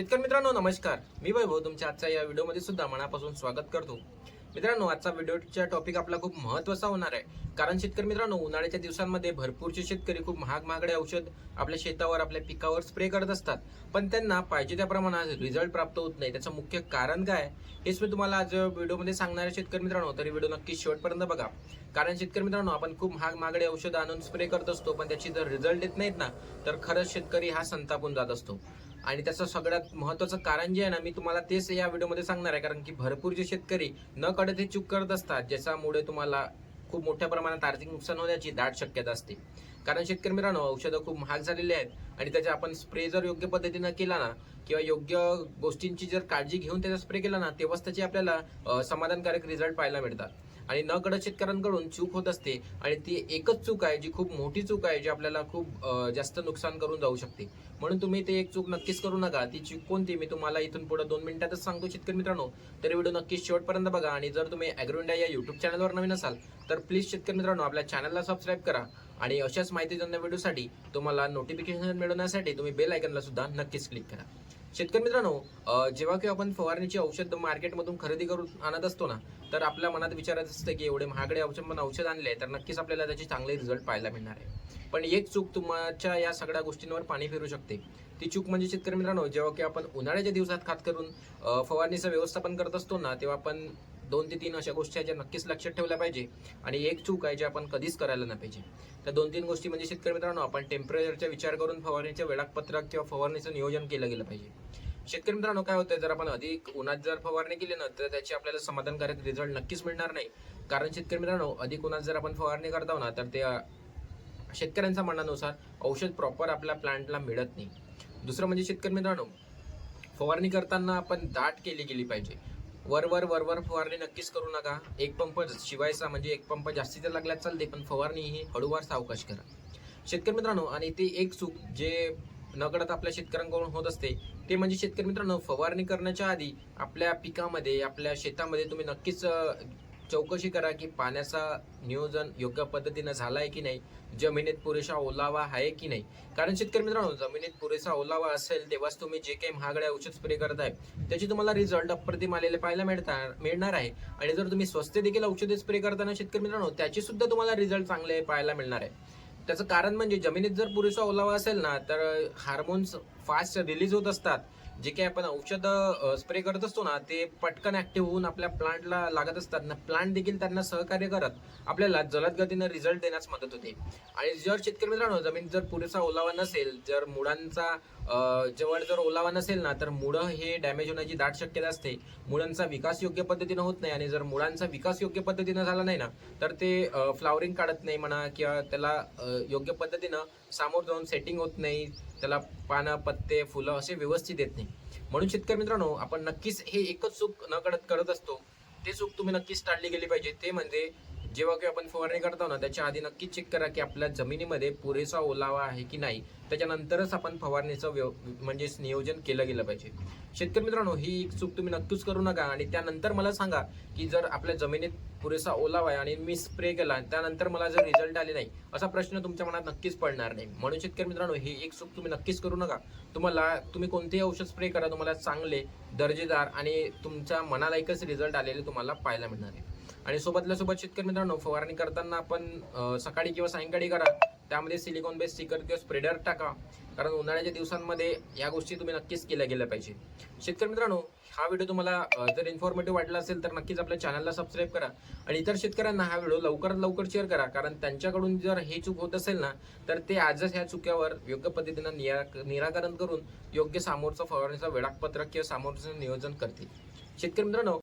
शेतकरी मित्रांनो नमस्कार. मी वैभव तुमच्या आजच्या या व्हिडिओमध्ये सुद्धा मनापासून स्वागत करतो. मित्रांनो आजचा व्हिडिओचा टॉपिक आपला खूप महत्त्वाचा होणार आहे. कारण शेतकरी मित्रांनो उन्हाळ्याच्या दिवसांमध्ये भरपूरचे शेतकरी खूप महाग महागडे औषध आपल्या शेतावर आपल्या पिकावर स्प्रे करत असतात. पण त्यांना पाहिजे त्या प्रमाणात रिझल्ट प्राप्त होत नाही. त्याचं मुख्य कारण काय आहे? हेच मी तुम्हाला आज व्हिडिओमध्ये सांगणार आहे शेतकरी मित्रांनो. तरी व्हिडिओ नक्की शेवटपर्यंत बघा. कारण शेतकरी मित्रांनो आपण खूप महाग महागडे औषध आणून स्प्रे करत असतो पण त्याची जर रिझल्ट येत नाहीत ना तर खरंच शेतकरी हा संतापून जात असतो. आणि त्याचं सगळ्यात महत्वाचं कारण जे आहे ना मी तुम्हाला तेच या व्हिडिओमध्ये सांगणार आहे. कारण की भरपूर जे शेतकरी न कळत हे चूक करत असतात ज्याच्यामुळे तुम्हाला खूप मोठ्या प्रमाणात आर्थिक नुकसान होण्याची दाट शक्यता असते. कारण शेतकरी मित्रांनो औषधं खूप महाग झालेली आहेत आणि त्याचा आपण स्प्रे जर योग्य पद्धतीनं केला ना किंवा योग्य गोष्टींची जर काळजी घेऊन त्याचा स्प्रे केला ना तेव्हाच त्याची आपल्याला समाधानकारक रिझल्ट पाहायला मिळतात. आणि न कळत शेतकऱ्यांकडून चूक होत असते आणि ती एकच चूक आहे जी खूप मोठी चूक आहे जी आपल्याला खूप जास्त नुकसान करून जाऊ शकते. म्हणून तुम्ही ते एक चूक नक्कीच करू नका. ती चूक कोणती मी तुम्हाला इथून पुढे दोन मिनिटातच सांगतो शेतकरी मित्रांनो. तर व्हिडिओ नक्कीच शेवटपर्यंत बघा आणि जर तुम्ही अॅग्रो इंडिया या युट्यूब चॅनलवर नवीन असाल तर प्लीज शेतकरी मित्रांनो आपल्या चॅनलला सबस्क्राईब करा. आणि अशाच माहितीजन्य व्हिडिओसाठी तुम्हाला नोटिफिकेशन मिळवण्यासाठी तुम्ही बेल आयकनला सुद्धा नक्कीच क्लिक करा. शेतकरी मित्रांनो जेव्हा की आपण फवारणीची औषध मार्केटमधून खरेदी करून आणत असतो ना तर आपल्या मनात विचारत असतं की एवढे महागडे औषध पण औषध आणले तर नक्कीच आपल्याला त्याचे चांगले रिझल्ट पाहायला मिळणार आहे. पण एक चूक तुमच्या या सगळ्या गोष्टींवर पाणी फिरू शकते. ती चूक म्हणजे शेतकरी मित्रांनो जेव्हा की आपण उन्हाळ्याच्या दिवसात खात करून फवारणीचं व्यवस्थापन करत असतो ना तेव्हा आपण दोन ते तीन अशा गोष्टी आहेत ज्या नक्कीच लक्षात ठेवल्या पाहिजे. आणि एक चूक आहे जे आपण कधीच करायला नाही पाहिजे. त्या दोन तीन गोष्टी म्हणजे शेतकरी मित्रांनो आपण टेम्परेचरचा विचार करून फवारणीच्या वेळापत्रक किंवा फवारणीचं नियोजन केलं गेलं पाहिजे. शेतकरी मित्रांनो काय होतं जर आपण अधिक उन्हात जर फवारणी केली ना तर त्याची आपल्याला समाधानकारक रिझल्ट नक्कीच मिळणार नाही. कारण शेतकरी मित्रांनो अधिक उन्हात जर आपण फवारणी करतो ना तर ते शेतकऱ्यांच्या म्हणण्यानुसार औषध प्रॉपर आपल्या प्लांटला मिळत नाही. दुसरं म्हणजे शेतकरी मित्रांनो फवारणी करताना आपण दाट केली गेली पाहिजे. वर वर वर वर फवारणी नक्कीच करू नका. एक पंप शिवायचा म्हणजे एक पंप जास्तीचा लागल्यास चालते पण फवारणी ही हळूवार सावकाश करा. शेतकरी मित्रांनो आणि ते एक चूक जे नकळत आपल्या शेतकऱ्यांकडून होत असते ते म्हणजे शेतकरी मित्रांनो फवारणी करण्याच्या आधी आपल्या पिकामध्ये आपल्या शेतामध्ये तुम्ही नक्कीच चौकशी करा की पाण्याचा नियोजन योग्य पद्धतीनं झालाय की नाही? जमिनीत पुरेसा ओलावा आहे की नाही? कारण शेतकरी मित्रांनो जमिनीत पुरेसा ओलावा असेल तेव्हाच तुम्ही जे काही महागड्या औषध स्प्रे करताय त्याची तुम्हाला रिझल्ट अप्रतिम आलेले पाहायला मिळतात मिळणार आहे. आणि जर तुम्ही स्वस्त देखील औषधे स्प्रे करताना शेतकरी मित्रांनो त्याची सुद्धा तुम्हाला रिझल्ट चांगले पाहायला मिळणार आहे. त्याचं कारण म्हणजे जमिनीत जर पुरेसा ओलावा असेल ना तर हार्मोन्स फास्ट रिलीज होत असतात. जे काही आपण औषध स्प्रे करत असतो ना ते पटकन ऍक्टिव्ह होऊन आपल्या प्लांटला लागत असतात. ना प्लांट देखील त्यांना सहकार्य करत आपल्याला जलद गतीनं रिझल्ट देण्यास मदत होते. आणि जर शेतकरी मित्रांनो जमीन जर पुरेसा ओलावा नसेल जर मुळांचा जवळ जर ओलावा नसेल ना तर मुळं हे डॅमेज होण्याची दाट शक्यता असते. मुळांचा विकास योग्य पद्धतीनं होत नाही आणि जर मुळांचा विकास योग्य पद्धतीनं झाला नाही ना तर ते फ्लावरिंग काढत नाही म्हणा किंवा त्याला योग्य पद्धतीनं सामोर जाऊन सेटिंग होत नाही. त्याला पानं पत्ते फुलं असे व्यवस्थित येत नाही. म्हणून शेतकरी मित्रांनो आपण नक्कीच हे एकच चूक न करत करत असतो. ते चूक तुम्ही नक्कीच टाळली गेली पाहिजे. ते म्हणजे जेव्हा की आपण फवारणी करतो ना त्याच्या आधी नक्की चेक करा की आपल्या जमिनीमध्ये पुरेसा ओलावा आहे की नाही. त्याच्यानंतरच आपण फवारणीचं व्यव म्हणजे नियोजन केलं गेलं पाहिजे. शेतकरी मित्रांनो ही एक चूक तुम्ही नक्कीच करू नका. आणि त्यानंतर मला सांगा की जर आपल्या जमिनीत पुरेसा ओलावा आहे आणि मी स्प्रे केला त्यानंतर मला जर रिझल्ट आले नाही असा प्रश्न तुमच्या मनात नक्कीच पडणार नाही. म्हणून शेतकरी मित्रांनो ही एक चूक तुम्ही नक्कीच करू नका. तुम्हाला तुम्ही कोणतेही औषध स्प्रे करा तुम्हाला चांगले दर्जेदार आणि तुमच्या मनालायकच रिझल्ट आलेले तुम्हाला पाहायला मिळणार आहे. आणि सोबतल्या सोबत शेतकरी मित्रांनो फवारणी करताना आपण सकाळी किंवा सायंकाळी करा. त्यामध्ये सिलिकॉन बेस स्टिकर किंवा स्प्रेडर टाका. कारण उन्हाळ्याच्या दिवसांमध्ये या गोष्टी तुम्ही नक्कीच केल्या गेल्या पाहिजे. शेतकरी मित्रांनो हा व्हिडिओ तुम्हाला जर इन्फॉर्मेटिव्ह वाटला असेल तर नक्कीच आपल्या चॅनलला सबस्क्राईब करा. आणि इतर शेतकऱ्यांना हा व्हिडिओ लवकरात लवकर शेअर करा. कारण त्यांच्याकडून जर हे चूक होत असेल ना तर ते आजच ह्या चुक्यावर योग्य पद्धतीनं निरा- निराकरण करून योग्य सामोरचं फवारणीचं वेळापत्रक किंवा सामोरचं नियोजन करतील. शेतकरी मित्रांनो